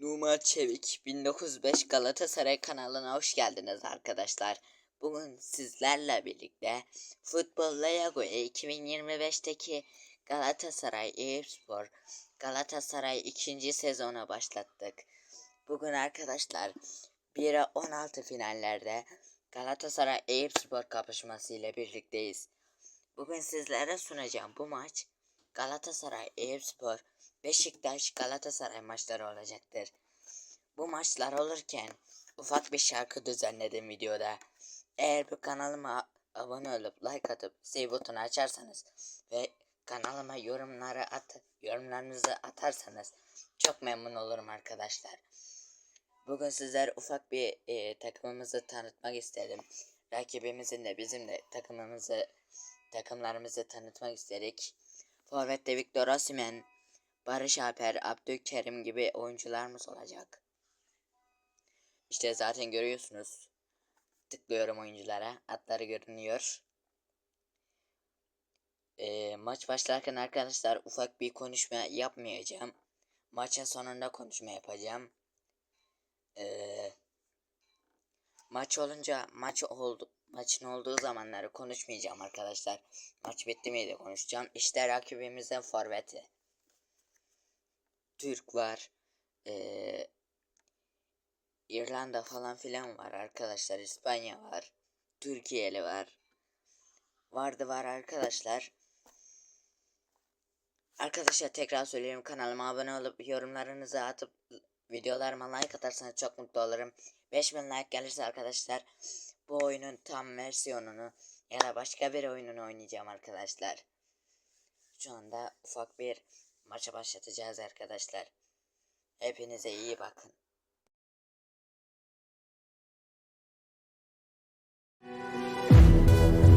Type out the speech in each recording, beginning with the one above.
Numa Çevik 1905 Galatasaray kanalına hoş geldiniz arkadaşlar. Bugün sizlerle birlikte Futbol League 2025'teki Galatasaray Eyüpspor Galatasaray 2. sezona başlattık. Bugün arkadaşlar 1'e 16 finallerde Galatasaray Eyüpspor kapışması ile birlikteyiz. Bugün sizlere sunacağım bu maç Galatasaray Eyüpspor Beşiktaş Galatasaray maçları olacaktır. Bu maçlar olurken ufak bir şarkı düzenledim videoda. Eğer bu kanalıma abone olup like atıp save butonu açarsanız ve kanalıma yorumları at yorumlarınızı atarsanız çok memnun olurum arkadaşlar. Bugün sizler ufak bir e, takımımızı tanıtmak istedim. Rakibimizin de bizim de takımımızı takımlarımızı tanıtmak istedik. Forvet'te Victor Osimhen, Barış Alper, Abdülkerim gibi oyuncularımız olacak. İşte zaten görüyorsunuz. Tıklıyorum oyunculara. Adları görünüyor. Ee, maç başlarken arkadaşlar ufak bir konuşma yapmayacağım. Maçın sonunda konuşma yapacağım. Ee, maç olunca maç oldu maçın olduğu zamanları konuşmayacağım arkadaşlar. Maç bitti miydi konuşacağım. İşte rakibimizin forveti. Türk var. Ee, İrlanda falan filan var arkadaşlar. İspanya var. Türkiye'li var. Vardı var arkadaşlar. Arkadaşlar tekrar söylüyorum kanalıma abone olup yorumlarınızı atıp videolarıma like atarsanız çok mutlu olurum. 5000 like gelirse arkadaşlar bu oyunun tam versiyonunu ya da başka bir oyununu oynayacağım arkadaşlar. Şu anda ufak bir maça başlatacağız arkadaşlar. Hepinize iyi bakın. Bir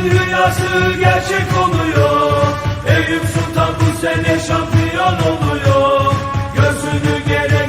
Hepimizin rüyası gerçek oluyor. Eyüp Sultan bu sene şampiyon oluyor. Göğsünü gere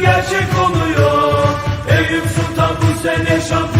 gerçek oluyor. Eyüp Sultan bu sene şampiyon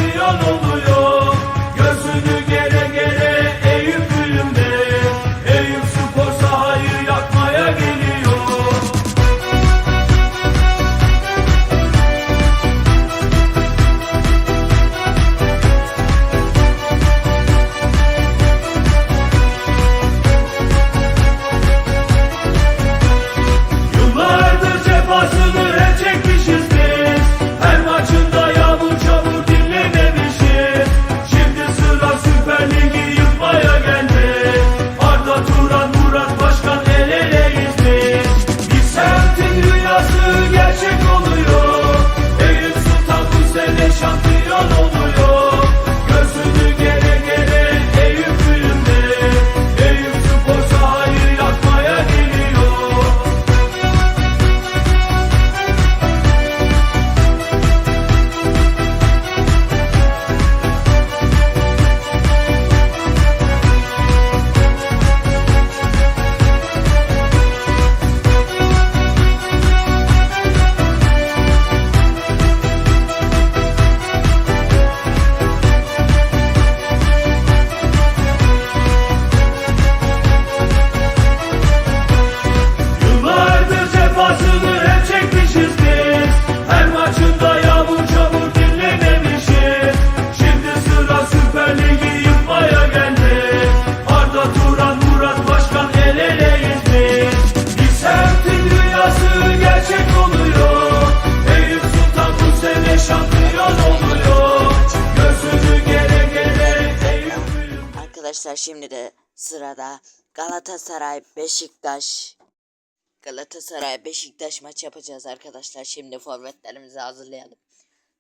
Galatasaray Beşiktaş Galatasaray Beşiktaş maç yapacağız arkadaşlar. Şimdi forvetlerimizi hazırlayalım.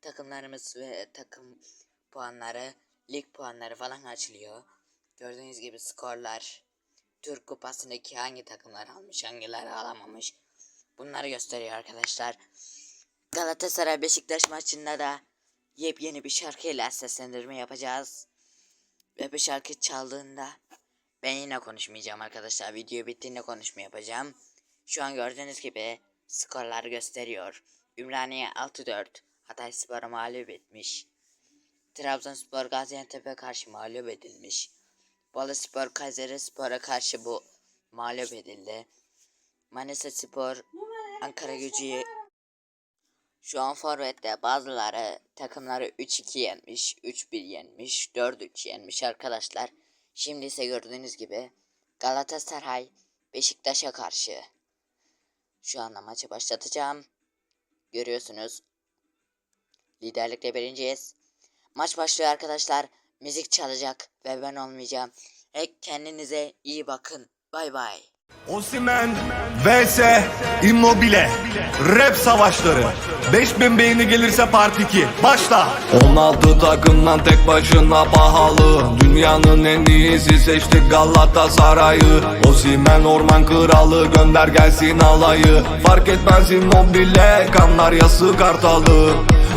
Takımlarımız ve takım puanları, lig puanları falan açılıyor. Gördüğünüz gibi skorlar, Türk Kupası'ndaki hangi takımlar almış, hangileri alamamış. Bunları gösteriyor arkadaşlar. Galatasaray Beşiktaş maçında da yepyeni bir şarkıyla seslendirme yapacağız. Ve bu şarkı çaldığında ben yine konuşmayacağım arkadaşlar. Video bittiğinde konuşma yapacağım. Şu an gördüğünüz gibi skorlar gösteriyor. Ümraniye 6-4 Hatay Spor'u mağlup etmiş. Trabzonspor Gaziantep'e karşı mağlup edilmiş. Boluspor Kayseri Spor'a karşı bu mağlup edildi. Manisa Spor Ankara Gücü'yü şu an Forvet'te bazıları takımları 3-2 yenmiş, 3-1 yenmiş, 4-3 yenmiş arkadaşlar. Şimdi ise gördüğünüz gibi Galatasaray Beşiktaş'a karşı. Şu anda maçı başlatacağım. Görüyorsunuz. Liderlikle birinciyiz. Maç başlıyor arkadaşlar. Müzik çalacak ve ben olmayacağım. E, kendinize iyi bakın. Bay bay. Osimen vs Immobile Rap savaşları. 5000 beğeni gelirse part 2 Başla. 16 takımdan tek başına pahalı. Dünyanın en iyisi seçti Galatasaray'ı Osimen orman kralı gönder gelsin alayı. Fark etmez Immobile kanlar yası kartalı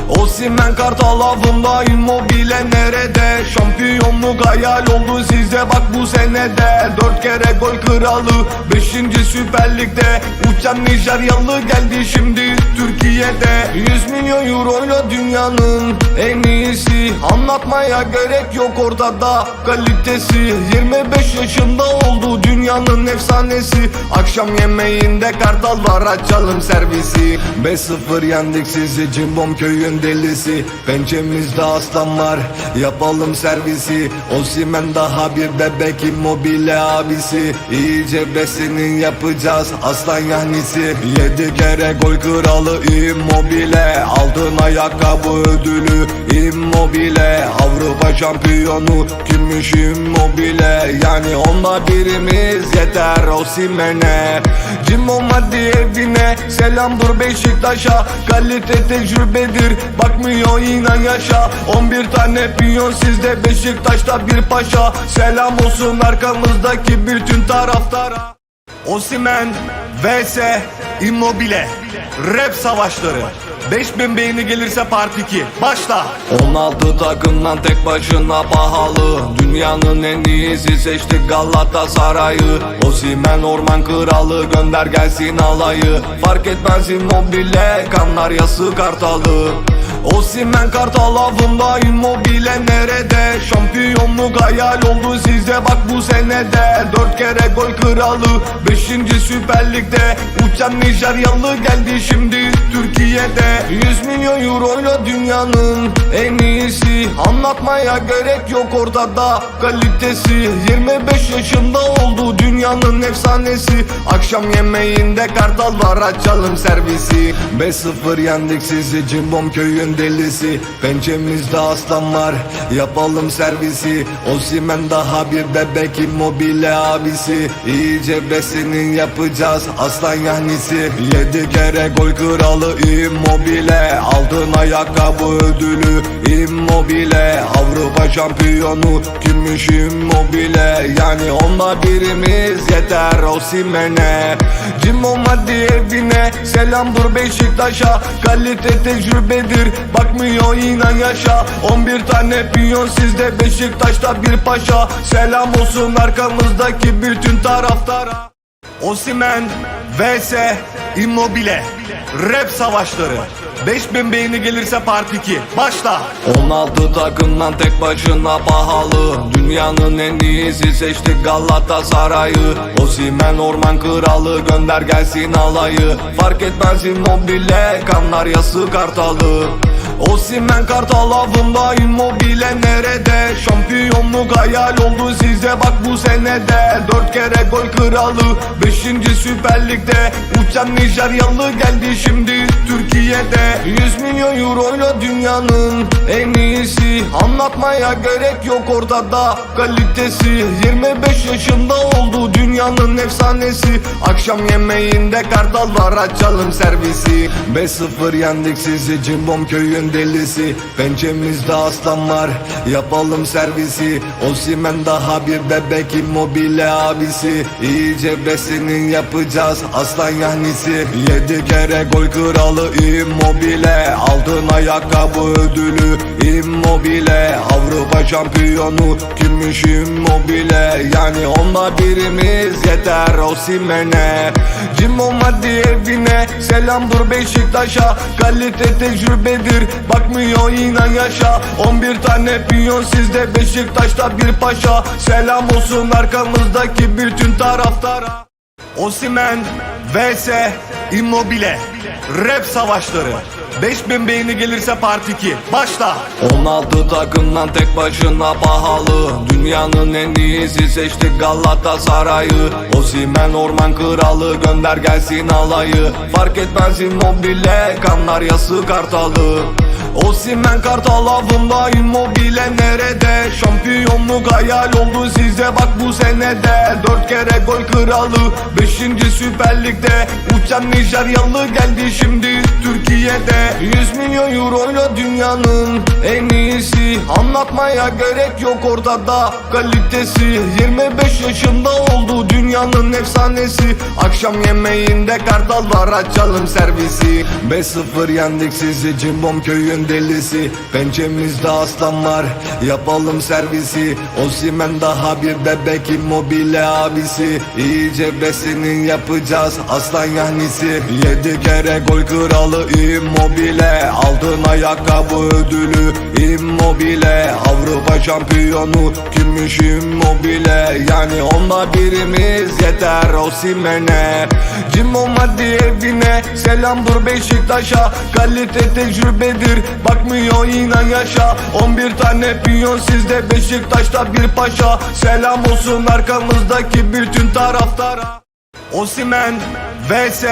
Osimen kartal avında Immobile nerede? Şampiyonluk hayal oldu size bak bu senede Dört kere gol kralı Beşinci Süper Lig'de. Uçan Nijeryalı geldi şimdi Türkiye'de. 100 milyon euroyla dünyanın en iyisi. Anlatmaya gerek yok ortada kalitesi. 25 yaşında oldu dünyanın efsanesi. Akşam yemeğinde kartal var açalım servisi. 5-0 yendik sizi Cimbom delisi Pençemizde aslan var. Yapalım servisi Osimen daha bir bebek immobile abisi. İyice besinin yapacağız aslan yahnisi. Yedi kere gol kralı immobile Aldın ayakkabı ödülü immobile. Avrupa şampiyonu kimmiş immobile? Yani onda birimiz yeter Osimen'e Cimbom hadi evine Selam dur Beşiktaş'a. Kalite tecrübedir Bakmıyor inan yaşa. 11 tane piyon sizde Beşiktaş'ta bir paşa. Selam olsun arkamızdaki bütün taraftara. Osimen vs Immobile. Rap savaşları 5000 beğeni gelirse part 2 Başla. 16 takımdan tek başına pahalı. Dünyanın en iyisi seçti Galatasaray'ı Osimen orman kralı gönder gelsin alayı. Fark etmez Immobile kanlar yası kartalı Osimen kartal avında Immobile nerede? Şampiyonluk hayal oldu size bak bu senede. Dört kere gol kralı Beşinci Süper Lig'de. Uçan Nijeryalı geldi şimdi Türkiye'de 100 milyon euroyla dünyanın en iyisi. Anlatmaya gerek yok ortada kalitesi. 25 yaşında oldu dünyanın efsanesi. Akşam yemeğinde kartal var açalım servisi 5-0 yendik sizi Cimbom köyün delisi. Pençemizde aslan var yapalım servisi. Osimen daha bir bebek immobile abisi. İyice besinin yapacağız aslan yahnisi. Yedi kere gol kralı immobile Aldın ayakkabı ödülü immobile. Avrupa şampiyonu kimmiş immobile? Yani onda birimiz yeter Osimen'e Cimbom hadi evine Selam dur Beşiktaş'a. Kalite tecrübedir Bakmıyor inan yaşa. 11 tane piyon sizde Beşiktaş'ta bir paşa. Selam olsun arkamızdaki bütün taraftara. Osimen vs Immobile Rap savaşları. 5000 beğeni gelirse part 2 Başla. 16 takımdan tek başına pahalı. Dünyanın en iyisi seçti Galatasaray'ı Osimen orman kralı gönder gelsin alayı. Fark etmez Immobile kanlar yası kartalı Osimen kartal avında immobile nerede? Şampiyonluk hayal oldu size bak bu senede. Dört kere gol kralı Beşinci süper ligde. Uçan Nijeryalı geldi şimdi Türkiye'de. 100 milyon euroyla dünyanın en iyisi. Anlatmaya gerek yok ortada kalitesi. 25 yaşında oldu dünyanın efsanesi. Akşam yemeğinde kartal var açalım servisi. 5-0 yendik sizi Cimbom köyün delisi Pençemizde aslan var. Yapalım servisi Osimen daha bir bebek immobile abisi. İyice besinin yapacağız aslan yahnisi. Yedi kere gol kralı immobile Aldın ayakkabı ödülü immobile. Avrupa şampiyonu kimmiş immobile? Yani onda birimiz yeter Osimen'e Cimbom hadi evine Selam dur Beşiktaş'a. Kalite tecrübedir Bakmıyor inan yaşa. 11 tane piyon sizde Beşiktaş'ta bir paşa. Selam olsun arkamızdaki bütün taraftara. Osimen vs Immobile Rap savaşları. 5000 beğeni gelirse part 2 Başla. 16 takımdan tek başına pahalı. Dünyanın en iyisi seçtik Galatasaray'ı Osimen orman kralı gönder gelsin alayı. Fark etmez Immobile Kanaryası kartalı Osimen kartal avında immobile nerede? Şampiyonluk hayal oldu size? Bak bu senede Dört kere gol kralı Beşinci süper ligde. Uçan Nijeryalı geldi şimdi Türkiye'de. 100 milyon euroyla dünyanın en iyisi. Anlatmaya gerek yok ortada kalitesi. 25 yaşında oldu dünyanın efsanesi. Akşam yemeğinde kartal var açalım servisi. 5-0 yendik sizi Cimbom köyün delisi Pençemizde aslan var. Yapalım servisi Osimen daha bir bebek immobile abisi. İyice besinin yapacağız aslan yahnisi. Yedi kere gol kralı immobile Aldın ayakkabı ödülü immobile. Avrupa şampiyonu kimmiş immobile? Yani onda birimiz yeter Osimen'e Cimbom hadi evine Selam dur Beşiktaş'a. Kalite tecrübedir Bakmıyor inan yaşa. 11 tane piyon sizde Beşiktaş'ta bir paşa. Selam olsun arkamızdaki bütün taraftara. Osimen vs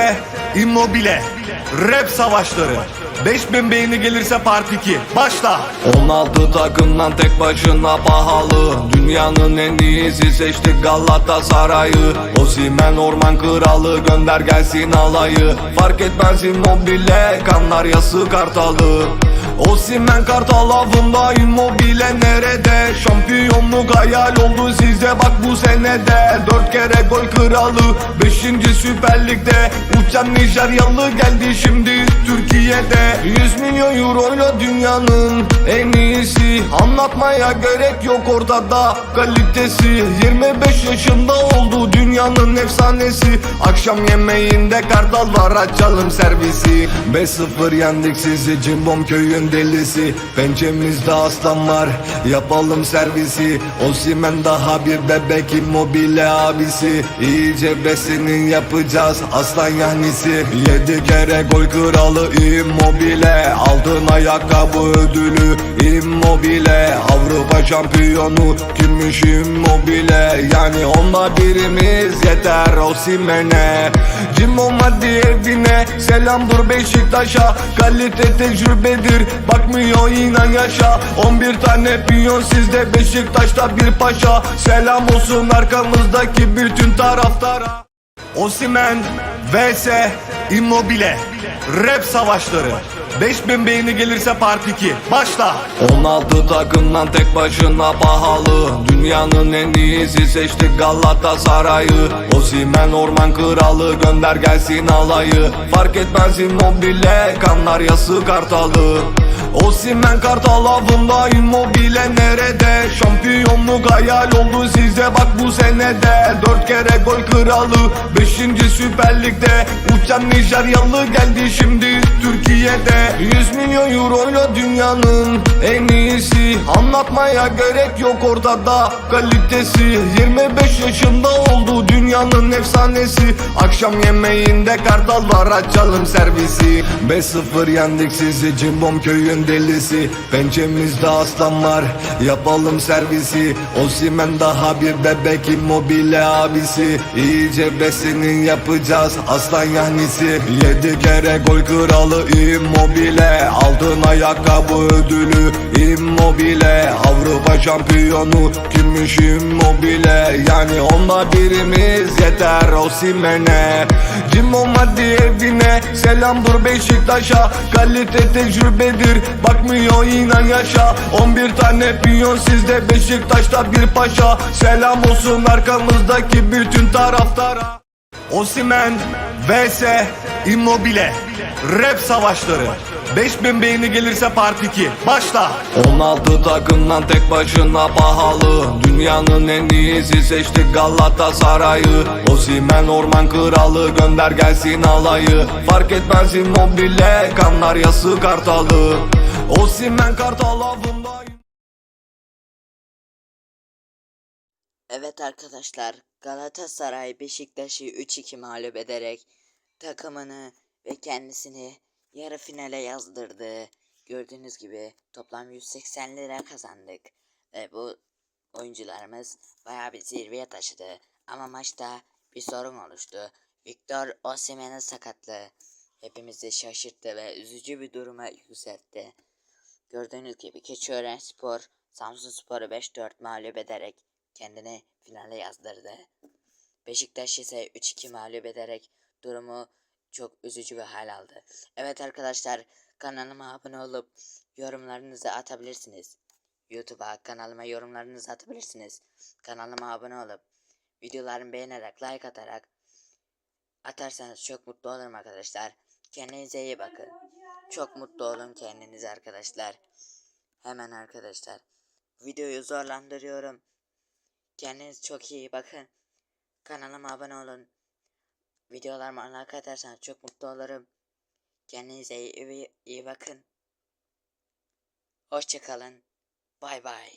Immobile Rap savaşları. 5000 beğeni gelirse part 2 Başla. 16 takımdan tek başına pahalı. Dünyanın en iyisi seçtik Galatasaray'ı Osimen orman kralı gönder gelsin alayı. Fark etmez Immobile Kanaryası kartalı Osimen kartal avında immobile nerede? Şampiyonluk hayal oldu size? Bak bu senede Dört kere gol kralı Beşinci süper ligde. Uçan Nijeryalı geldi şimdi Türkiye'de. 100 milyon euroyla dünyanın en iyisi. Anlatmaya gerek yok ortada kalitesi. 25 yaşında oldu dünyanın efsanesi. Akşam yemeğinde kartal var açalım servisi. 5-0 yendik sizi Cimbom köyün delisi Pençemizde aslan var. Yapalım servisi Osimen daha bir bebek immobile abisi. İyice besinin yapacağız aslan yahnisi. Yedi kere gol kralı immobile Aldın ayakkabı ödülü immobile. Avrupa şampiyonu kimmiş immobile? Yani onda birimiz yeter Osimen'e Cimbom hadi evine Selam dur Beşiktaş'a Kalite tecrübedir Bakmıyor inan yaşa. 11 tane piyon sizde Beşiktaş'ta bir paşa. Selam olsun arkamızdaki bütün taraftara. Osimen vs Immobile Rap savaşları. 5000 beğeni gelirse part 2 Başla. 16 takımdan tek başına pahalı. Dünyanın en iyisi seçtik Galatasaray'ı Osimen orman kralı gönder gelsin alayı. Fark etmez Immobile Kanaryası kartalı Osimen kartal avında immobile nerede? Şampiyonluk hayal oldu size? Bak bu senede Dört kere gol kralı. Beşinci süper ligde Uçan Nijeryalı geldi şimdi Türkiye'de. 100 milyon euroyla dünyanın en iyisi. Anlatmaya gerek yok ortada kalitesi. 25 yaşında oldu dünyanın efsanesi. Akşam yemeğinde kartal var açalım servisi 5-0 yendik sizi Cimbom köyün Osimen delisi Pençemizde aslan var. Yapalım servisi Osimen daha bir bebek immobile abisi. İyice besinin yapacağız aslan yahnisi. Yedi kere gol kralı immobile. Altın ayakkabı ödülü immobile. Avrupa şampiyonu kimmiş immobile? Yani onda birimiz yeter Osimen'e Cimom hadi evine Selamdır Beşiktaş'a. Kalite tecrübedir Bakmıyor inan yaşa. 11 tane piyon sizde Beşiktaş'ta bir paşa. Selam olsun arkamızdaki bütün taraftara. Osimen vs Immobile Rap savaşları. 5000 beğeni gelirse part 2 Başla. 16 takımdan tek başına pahalı. Dünyanın en iyisi seçtik Galatasaray'ı Osimen orman kralı gönder gelsin alayı. Fark etmez Immobile kanlar yası kartalı. Osimen kartal avında Evet arkadaşlar Galatasaray Beşiktaş'ı 3-2 mağlup ederek takımını ve kendisini yarı finale yazdırdı. Gördüğünüz gibi toplam 180 lira kazandık. Ve bu oyuncularımız bayağı bir zirveye taşıdı. Ama maçta bir sorun oluştu. Victor Osimhen'in sakatlığı hepimizi şaşırttı ve üzücü bir duruma yükseltti. Gördüğünüz gibi Keçiören Spor Samsun Spor'u 5-4 mağlup ederek kendini finale yazdırdı. Beşiktaş ise 3-2 mağlup ederek durumu çok üzücü bir hal aldı. Evet arkadaşlar kanalıma abone olup yorumlarınızı atabilirsiniz. YouTube'a kanalıma yorumlarınızı atabilirsiniz. Kanalıma abone olup videolarımı beğenerek like atarak atarsanız çok mutlu olurum arkadaşlar. Kendinize iyi bakın. Çok mutlu olun kendinize arkadaşlar. Hemen arkadaşlar. Videoyu zorlandırıyorum. Kendinize çok iyi bakın. Kanalıma abone olun. Videolarıma like atarsanız çok mutlu olurum. Kendinize iyi, iyi bakın. Hoşçakalın. Bay bay.